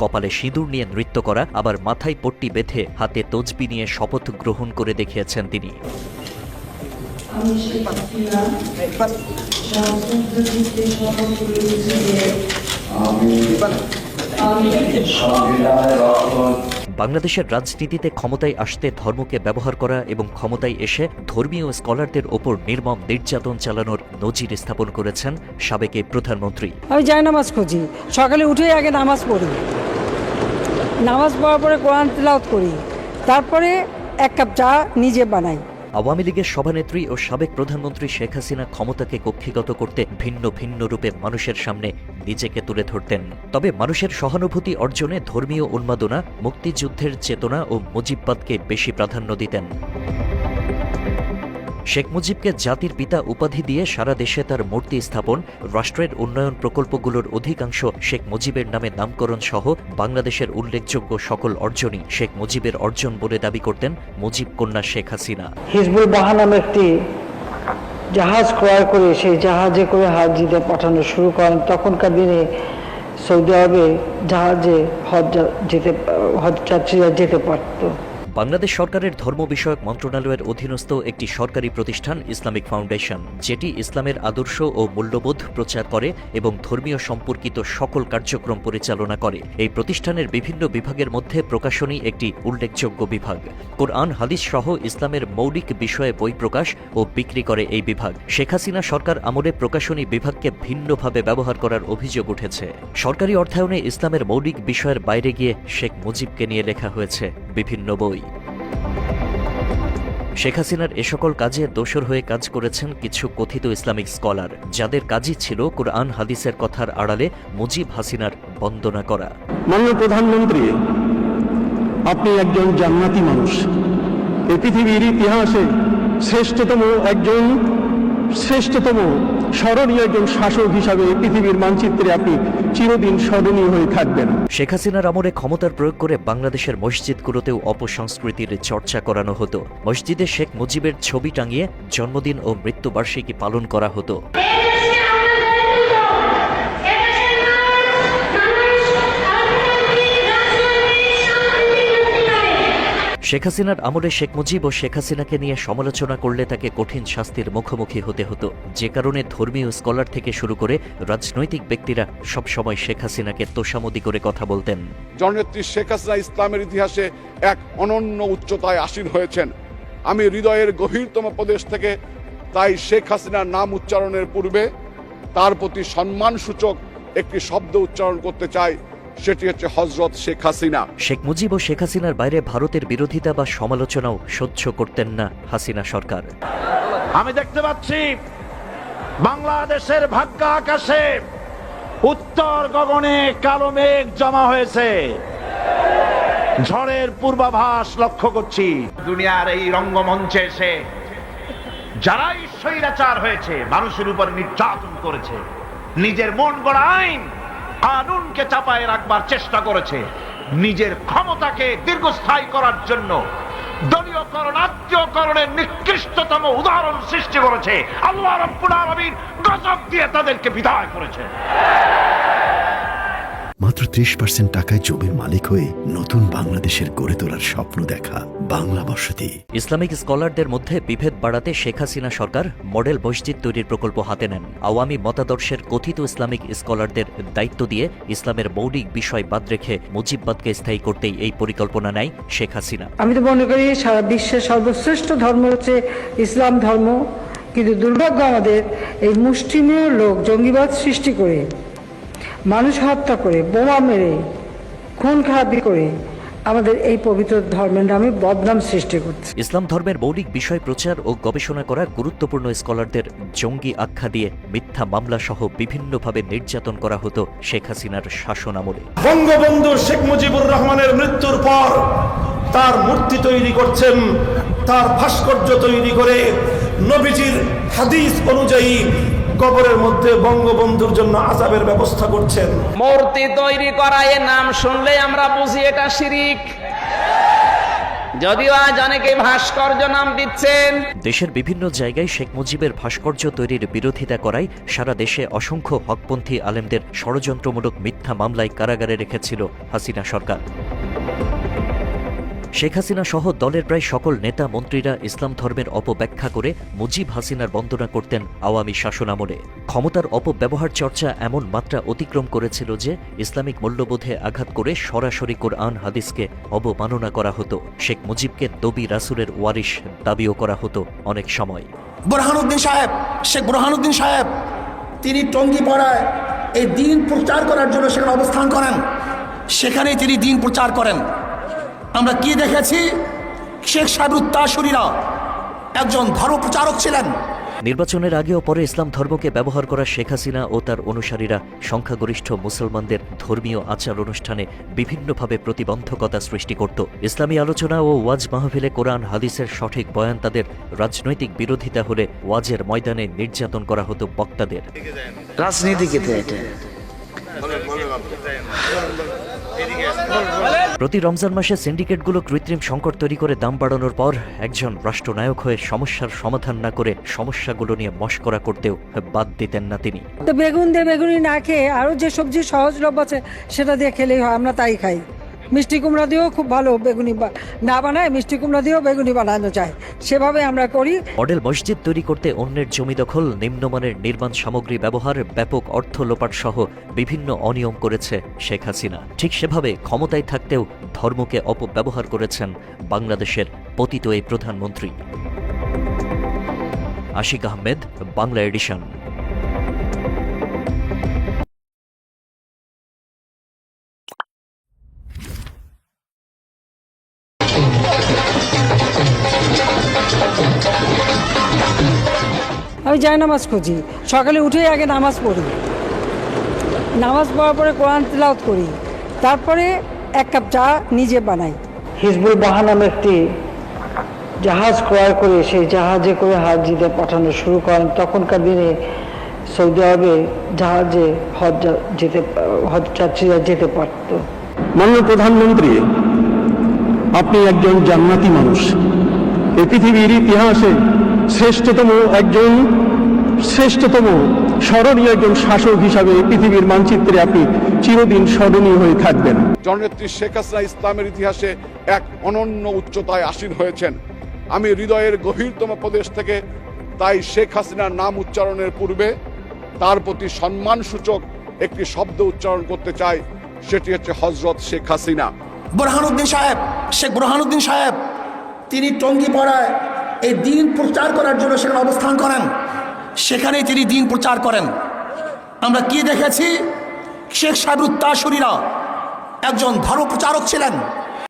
কপালে সিঁদুর নিয়ে নৃত্য করা আবার মাথায় পট্টি বেঁধে হাতে তজবি নিয়ে শপথ গ্রহণ করে দেখিয়েছেন তিনি। আমি বাংলাদেশের রাজনীতিতে ক্ষমতায় আসতে ধর্মকে ব্যবহার করা এবং ক্ষমতায় এসে ধর্মীয় স্কলারদের ওপর নির্মম নির্যাতন চালানোর নজির স্থাপন করেছেন সাবেক প্রধানমন্ত্রী। আমি যাই নামাজ খুঁজি সকালে উঠে আগে নামাজ পড়ি। নামাজ পড়ার পরে কোরআন তেলাওত করি। তারপরে এক কাপ চা নিজে বানাই। আওয়ামী লীগের সভানেত্রী ও সাবেক প্রধানমন্ত্রী শেখ হাসিনা ক্ষমতাকে কক্ষিগত করতে ভিন্ন ভিন্ন রূপে মানুষের সামনে নিজেকে তুলে ধরতেন। তবে মানুষের সহানুভূতি অর্জনে ধর্মীয় উন্মাদনা, মুক্তিযুদ্ধের চেতনা ও মুজিববাদকে বেশি প্রাধান্য দিতেন। শেখ মুজিবকে জাতির পিতা উপাধি দিয়ে সারা দেশে তার মূর্তি স্থাপন, রাষ্ট্রের উন্নয়ন প্রকল্পগুলোর অধিকাংশ শেখ মুজিবের নামে নামকরণ সহ বাংলাদেশের উল্লেখযোগ্য সকল অর্জনই শেখ মুজিবের অর্জন বলে দাবি করতেন মুজিব কন্যা শেখ হাসিনা। হিজবুল বাহা নামে একটি জাহাজ ক্রয় করে সেই জাহাজে করে হাজিতে পাঠানো শুরু করেন। তখনকার দিনে সৌদি আরবে জাহাজে হজ, যেতে, হজ যাত্রীরা যেতে পারতো। বাংলাদেশ সরকারের ধর্ম বিষয়ক মন্ত্রণালয়ের অধীনস্থ একটি সরকারি প্রতিষ্ঠান ইসলামিক ফাউন্ডেশন, যেটি ইসলামের আদর্শ ও মূল্যবোধ প্রচার করে এবং ধর্মীয় সম্পর্কিত সকল কার্যক্রম পরিচালনা করে। এই প্রতিষ্ঠানের বিভিন্ন বিভাগের মধ্যে প্রকাশনী একটি উল্লেখযোগ্য বিভাগ। কোরআন, হাদিস সহ ইসলামের মৌলিক বিষয়ে বই প্রকাশ ও বিক্রি করে এই বিভাগ। শেখ হাসিনা সরকার আমলে প্রকাশনী বিভাগকে ভিন্নভাবে ব্যবহার করার অভিযোগ উঠেছে। সরকারি অর্থায়নে ইসলামের মৌলিক বিষয়ের বাইরে গিয়ে শেখ মুজিবকে নিয়ে লেখা হয়েছে। বিভিন্ন বই। শেখ হাসিনার এ সকল কাজে দোসর হয়ে কাজ করেছেন কিছু কথিত ইসলামিক স্কলার, যাদের কাজই ছিল কোরআন, হাদিসের কথার আড়ালে মুজিব হাসিনার বন্দনা করা। মাননীয় প্রধানমন্ত্রী, আপনি একজন জান্নাতি মানুষ। এই পৃথিবীর ইতিহাসে শ্রেষ্ঠতম একজন শ্রেষ্ঠতম স্মরণীয় একজন শাসক হিসাবে পৃথিবীর মানচিত্রে আপনি চিরদিন স্মরণীয় হয়ে থাকবেন। শেখ হাসিনার আমলে ক্ষমতার প্রয়োগ করে বাংলাদেশের মসজিদগুলোতেও অপসংস্কৃতির চর্চা করানো হতো। মসজিদে শেখ মুজিবের ছবি টাঙিয়ে জন্মদিন ও মৃত্যুবার্ষিকী পালন করা হতো। শেখ হাসিনার আমলে শেখ মুজিব ও শেখ হাসিনাকে নিয়ে সমালোচনা করলে তাকে কঠিন শাস্তির মুখোমুখি হতে হতো। যে কারণে ধর্মীয় স্কলার থেকে শুরু করে রাজনৈতিক ব্যক্তিরা সবসময় শেখ হাসিনাকে তোষামদি করে কথা বলতেন। জননেত্রী শেখ হাসিনা ইসলামের ইতিহাসে এক অনন্য উচ্চতায় আসীন হয়েছেন। আমি হৃদয়ের গভীরতম প্রদেশ থেকে তাই শেখ হাসিনার নাম উচ্চারণের পূর্বে তার প্রতি সম্মানসূচক একটি শব্দ উচ্চারণ করতে চাই। সেটি হচ্ছে হজরত শেখ হাসিনা। শেখ মুজিব ও শেখ হাসিনার বাইরে ভারতের বিরোধিতা বা সমালোচনাও সহ্য করতেন না হাসিনা সরকার। আমি দেখতে পাচ্ছি বাংলাদেশের ভাগ্য আকাশে উত্তর গগনে কালো মেঘ জমা হয়েছে। ঝড়ের পূর্বাভাস লক্ষ্য করছি। দুনিয়ার এই রঙ্গমঞ্চে এসে যারাই স্বৈরাচার হয়েছে মানুষের উপর নির্যাতন করেছে নিজের মন গড়া আইন কানুনকে চাপায় রাখবার চেষ্টা করেছে। নিজের ক্ষমতাকে দীর্ঘস্থায়ী করার জন্য দলীয়করণ আত্মীয়করণের নিকৃষ্টতম উদাহরণ সৃষ্টি করেছে। আল্লাহ রব্বুল আলমীর গজব দিয়ে তাদেরকে বিদায় করেছে। মাত্র ত্রিশ পার্সেন্ট টাকায় জমির মালিক হয়ে নতুন বাংলাদেশের গড়ে তোলার স্বপ্ন দেখা বাংলা বসতি। ইসলামিক স্কলারদের মধ্যে বিভেদ বাড়াতে শেখ হাসিনা সরকার মডেল মসজিদ তৈরির প্রকল্প হাতে নেন। আওয়ামী মতাদর্শের কথিত ইসলামিক স্কলারদের দায়িত্ব দিয়ে ইসলামের মৌলিক বিষয় বাদ রেখে মুজিববাদকে স্থায়ী করতেই এই পরিকল্পনা নেয় শেখ হাসিনা। আমি তো মনে করি সারা বিশ্বের সর্বশ্রেষ্ঠ ধর্ম হচ্ছে ইসলাম ধর্ম। কিন্তু দুর্ভাগ্য আমাদের এই মুষ্টিমেয় লোক জঙ্গিবাদ সৃষ্টি করে মানুষ হত্যা করে বোমা মেরে খুন খারাপি করে আমাদের এই পবিত্র ধর্মের নামে বদনাম সৃষ্টি করছে। ইসলাম ধর্মের মৌলিক বিষয় প্রচার ও গবেষণা করা গুরুত্বপূর্ণ স্কলারদের জঙ্গি আখ্যা দিয়ে মিথ্যা মামলা সহ বিভিন্নভাবে নির্যাতন করা হতো শেখ হাসিনার শাসন আমলে। বঙ্গবন্ধু শেখ মুজিবুর রহমানের মৃত্যুর পর তার মূর্তি তৈরি করছেন তার ভাস্কর্য তৈরি করে নবীজির হাদিস অনুযায়ী কবরের মধ্যে বঙ্গবন্ধুর জন্য আজাবের ব্যবস্থা করছেন। মূর্তি তৈরি করা এ নাম শুনলে আমরা বুঝি এটা শিরিক। যদিও আজ অনেকে ভাস্কর্য নাম দিচ্ছেন। দেশের বিভিন্ন জায়গায় শেখ মুজিবের ভাস্কর্য তৈরির বিরোধিতা করায় সারা দেশে অসংখ্য হকপন্থী আলেমদের ষড়যন্ত্রমূলক মিথ্যা মামলায় কারাগারে রেখেছিল হাসিনা সরকার। শেখ হাসিনা সহ দলের প্রায় সকল নেতা মন্ত্রীরা ইসলাম ধর্মের অপব্যাখ্যা করে মুজিব হাসিনার বন্দনা করতেন আওয়ামী শাসনামলে ক্ষমতার অপব্যবহার চর্চা এমন মাত্রা অতিক্রম করেছিল যে ইসলামিক মূল্যবোধে আঘাত করে সরাসরি কোরআন হাদিসকে অবমাননা করা হতো। শেখ মুজিবকে দবি রাসুলের ওয়ারিশ দাবিও করা হতো অনেক সময়। বুরহানুদ্দিন সাহেব, শেখ বুরহানুদ্দিন সাহেব, তিনি টঙ্গি পাড়ায় এই দিন প্রচার করার জন্য সেখানে অবস্থান করেন। সেখানেই তিনি দিন প্রচার করেন। আমরা কি দেখেছি? শেখ সাহেবুত্তাসুরীরা একজন ধর্ম প্রচারক ছিলেন। নির্বাচনের আগে ও পরে ইসলাম ধর্মকে ব্যবহার করা শেখ হাসিনা ও তার অনুসারীরা সংখ্যাগরিষ্ঠ মুসলমানদের ধর্মীয় আচার অনুষ্ঠানে বিভিন্নভাবে প্রতিবন্ধকতা সৃষ্টি করত। ইসলামী আলোচনা ও ওয়াজ মাহফিলে কোরআন হাদিসের সঠিক বয়ান তাদের রাজনৈতিক বিরোধিতা হলে ওয়াজের ময়দানে নির্যাতন করা হতো বক্তাদের। রাজনীতি প্রতি রমজান মাসে সিন্ডিকেটগুলো কৃত্রিম সংকট তৈরি করে দাম বাড়ানোর পর একজন রাষ্ট্রনায়ক হয়ে সমস্যার সমাধান না করে সমস্যাগুলো নিয়ে মস্করা করতেও বাদ দিতেন না তিনি। তো বেগুন দিয়ে বেগুনি না খেয়ে আরও যে সবজি সহজলভ্য আছে, সেটা দিয়ে খেলেই হয়, আমরা তাই খাই। মিষ্টি কুমড়া দিয়েও খুব ভালো বেগুনি না বানায়, মিষ্টি কুমড়া দিয়েও বেগুনি বানানো যায়। সেভাবে আমরা করি। মডেল মসজিদ তৈরি করতে অন্যের জমি দখল, নিম্নমানের নির্মাণ সামগ্রী ব্যবহার, ব্যাপক অর্থ লোপাট সহ বিভিন্ন অনিয়ম করেছে শেখ হাসিনা। ঠিক সেভাবে ক্ষমতায় থাকতেও ধর্মকে অপব্যবহার করেছেন বাংলাদেশের পতিত এই প্রধানমন্ত্রী। আশিক আহমেদ, বাংলা এডিশন। আমি যাই নামাজ খুঁজি। সকালে উঠেই আগে নামাজ পড়ি। নামাজ পড়ার পরে কোরআন তিলাওয়াত করি। তারপরে এক কাপ চা নিজে বানাই। হিজবুল বাহা নামে একটি জাহাজ ক্রয় করে সেই জাহাজে করে হাজিতে পাঠানো শুরু করেন। তখনকার দিনে সৌদি আরবে জাহাজে হজ যেতে হজ যাত্রীরা যেতে পারত। মাননীয় প্রধানমন্ত্রী আপনি একজন জান্নাতি মানুষ। এই পৃথিবীর ইতিহাসে শ্রেষ্ঠতম একজন শ্রেষ্ঠতম স্মরণীয় একজন শাসক হিসাবে এই পৃথিবীর মানচিত্রে আপনি চিরদিন স্মরণীয় হয়ে থাকবেন। জননেত্রী শেখ হাসিনা ইসলামের ইতিহাসে এক অনন্য উচ্চতায় আসীন হয়েছেন। আমি হৃদয়ের গভীরতম প্রদেশ থেকে তাই শেখ হাসিনার নাম উচ্চারণের পূর্বে তার প্রতি সম্মানসূচক একটি শব্দ উচ্চারণ করতে চাই সেটি হচ্ছে হজরত শেখ হাসিনা। বুরহানুদ্দিন সাহেব শেখ বুরহানুদ্দিন সাহেব তিনি টঙ্গি পড়ায় এই দিন প্রচার করার জন্য সেখানে অবস্থান করেন। সেখানেই তিনি দিন প্রচার করেন। আমরা কি দেখেছি? শেখ সাহেব সাহেবুত্তাসুরীরা একজন ধর্ম প্রচারক ছিলেন।